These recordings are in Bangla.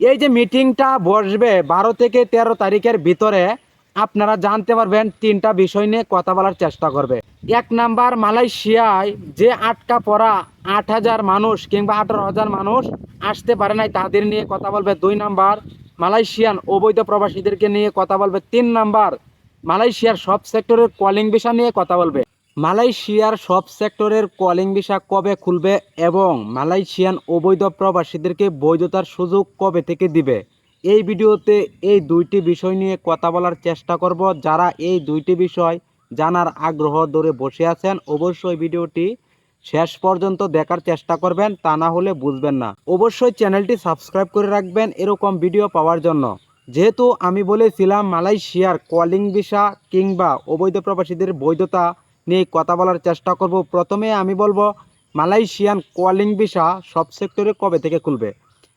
এই যে মিটিংটা বসবে বারো থেকে তেরো তারিখের ভিতরে আপনারা জানতে পারবেন তিনটা বিষয় নিয়ে কথা বলার চেষ্টা করবে। এক নাম্বার, মালয়েশিয়ায় যে আটকা পড়া আট হাজার মানুষ কিংবা আঠারো হাজার মানুষ আসতে পারে নাই তাদের নিয়ে কথা বলবে। দুই নাম্বার, মালয়েশিয়ান অবৈধ প্রবাসীদেরকে নিয়ে কথা বলবে। তিন নাম্বার, মালয়েশিয়ার সব সেক্টরের কলিং ভিসা নিয়ে কথা বলবে। মালয়েশিয়ার সব সেক্টরের কলিং ভিসা কবে খুলবে এবং মালয়েশিয়ান অবৈধ প্রবাসীদেরকে বৈধতার সুযোগ কবে থেকে দিবে? এই ভিডিওতে এই দুইটি বিষয় নিয়ে কথা বলার চেষ্টা করব। যারা এই দুইটি বিষয় জানার আগ্রহ ধরে বসে আছেন, অবশ্যই ভিডিওটি শেষ পর্যন্ত দেখার চেষ্টা করবেন, তা না হলে বুঝবেন না। অবশ্যই চ্যানেলটি সাবস্ক্রাইব করে রাখবেন এরকম ভিডিও পাওয়ার জন্য। যেহেতু আমি বলেছিলাম মালয়েশিয়ার কলিং ভিসা কিংবা অবৈধ প্রবাসীদের বৈধতা নিয়ে কথা বলার চেষ্টা করব। প্রথমে আমি বলব, মালয়েশিয়ান কলিং ভিসা সব সেক্টরে কবে থেকে খুলবে?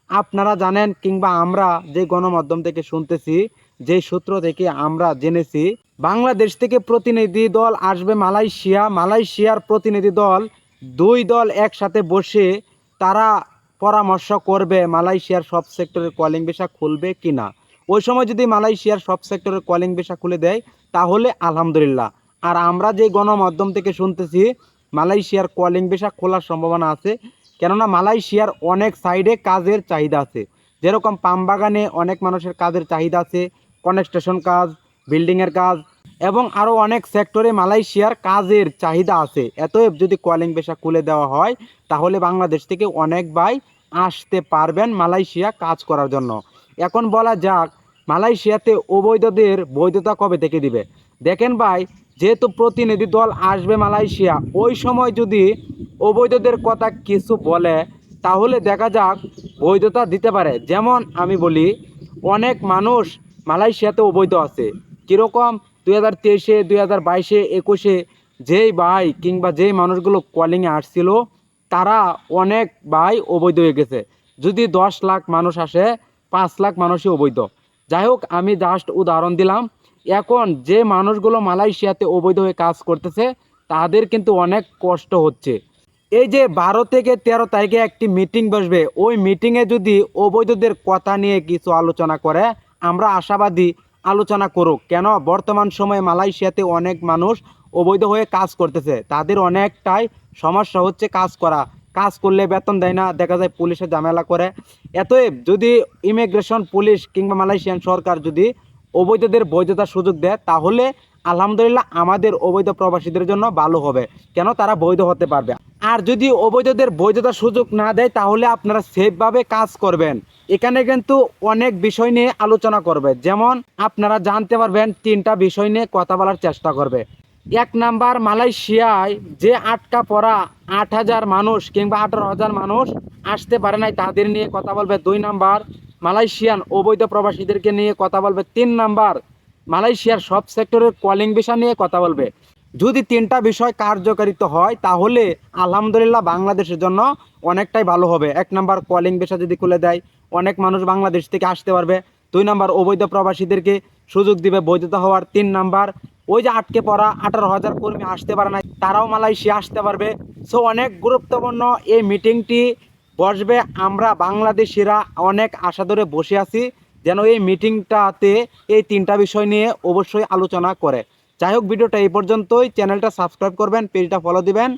আপনারা জানেন কিংবা আমরা যে গণমাধ্যম থেকে শুনতেছি, যে সূত্র থেকে আমরা জেনেছি, বাংলাদেশ থেকে প্রতিনিধি দল আসবে মালয়েশিয়া। মালয়েশিয়ার প্রতিনিধি দল দুই দল একসাথে বসে তারা পরামর্শ করবে মালয়েশিয়ার সব সেক্টরের কলিং ভিসা খুলবে কি না ওই সময় যদি মালয়েশিয়ার সব সেক্টরের কলিং ভিসা খুলে দেয়, তাহলে আলহামদুলিল্লাহ। আর আমরা যে গণমাধ্যম থেকে শুনতেছি, মালয়েশিয়ার কলিং ভিসা খোলার সম্ভাবনা আছে। কেননা মালয়েশিয়ার অনেক সাইডে কাজের চাহিদা আছে। যেরকম পাম বাগানে অনেক মানুষের কাজের চাহিদা আছে কনস্ট্রাকশন কাজ বিল্ডিংয়ের কাজ, এবং আরও অনেক সেক্টরে মালয়েশিয়ার কাজের চাহিদা আছে। এতএব যদি কলিং পেশা খুলে দেওয়া হয়, তাহলে বাংলাদেশ থেকে অনেক ভাই আসতে পারবেন মালয়েশিয়া কাজ করার জন্য। এখন বলা যাক, মালয়েশিয়াতে অবৈধদের বৈধতা কবে থেকে দিবে? দেখেন ভাই যেহেতু প্রতিনিধি দল আসবে মালয়েশিয়া, ওই সময় যদি অবৈধদের কথা কিছু বলে, তাহলে দেখা যাক বৈধতা দিতে পারে। যেমন আমি বলি, অনেক মানুষ মালয়েশিয়াতে অবৈধ আছে। কীরকম দুই হাজার তেইশে, দুই হাজার বাইশে, একুশে যেই ভাই কিংবা যেই মানুষগুলো কলিংয়ে আসছিল, তারা অনেক ভাই অবৈধ হয়ে গেছে। যদি দশ লাখ মানুষ আসে, পাঁচ লাখ মানুষই অবৈধ। যাই হোক, আমি জাস্ট উদাহরণ দিলাম। এখন যে মানুষগুলো মালয়েশিয়াতে অবৈধ হয়ে কাজ করতেছে, তাদের কিন্তু অনেক কষ্ট হচ্ছে। এই যে বারো থেকে তেরো তারিখে একটি মিটিং বসবে, ওই মিটিংয়ে যদি অবৈধদের কথা নিয়ে কিছু আলোচনা করে, আমরা আশাবাদী আলোচনা করুক। কেন? বর্তমান সময়ে মালয়েশিয়াতে অনেক মানুষ অবৈধ হয়ে কাজ করতেছে। তাদের অনেকটাই সমস্যা হচ্ছে কাজ করা। কাজ করলে বেতন দেয় না, দেখা যায় পুলিশে ঝামেলা করে। এতএব যদি ইমিগ্রেশন পুলিশ কিংবা মালয়েশিয়ান সরকার যদি অবৈধদের বৈধতার সুযোগ দেয়, তাহলে আলহামদুলিল্লাহ আমাদের অবৈধ প্রবাসীদের জন্য ভালো হবে। কেন? তারা বৈধ হতে পারবে। আর যদি অবৈধদের বৈধতার সুযোগ না দেয়, তাহলে আপনারা সেফভাবে কাজ করবেন। এখানে কিন্তু অনেক বিষয় নিয়ে আলোচনা করবে। যেমন, আপনারা জানতে পারবেন, তিনটা বিষয় নিয়ে কথা বলার চেষ্টা করবে। এক নাম্বার, মালয়েশিয়ায় যে আটকা পড়া আট হাজার মানুষ কিংবা আঠারো হাজার মানুষ আসতে পারে নাই, তাদের নিয়ে কথা বলবে। দুই নাম্বার মালয়েশিয়ান অবৈধ প্রবাসীদেরকে নিয়ে কথা বলবে তিন নাম্বার। মালয়েশিয়ার সব সেক্টরের কলিং ভিসা নিয়ে কথা বলবে। যদি তিনটা বিষয় কার্যকারিত হয়, তাহলে আলহামদুলিল্লাহ বাংলাদেশের জন্য অনেকটাই ভালো হবে। এক নাম্বার কলিং ভিসা যদি খুলে দেয়, অনেক মানুষ বাংলাদেশ থেকে আসতে পারবে। দুই নাম্বার অবৈধ প্রবাসীদেরকে সুযোগ দিবে বৈধতা হওয়ার। তিন নাম্বার, ওই যে আটকে পড়া আঠারো হাজার কর্মী আসতে পারে না তারাও মালয়েশিয়া আসতে পারবে। সো অনেক গুরুত্বপূর্ণ এই মিটিংটি বসবে, আমরা বাংলাদেশিরা অনেক আশা ধরে বসে আছি যেন এই মিটিংটাতে এই তিনটা বিষয় নিয়ে অবশ্যই আলোচনা করে। যাই হোক, ভিডিওটা এই পর্যন্তই। চ্যানেলটা সাবস্ক্রাইব করবেন, পেজটা ফলো দিবেন।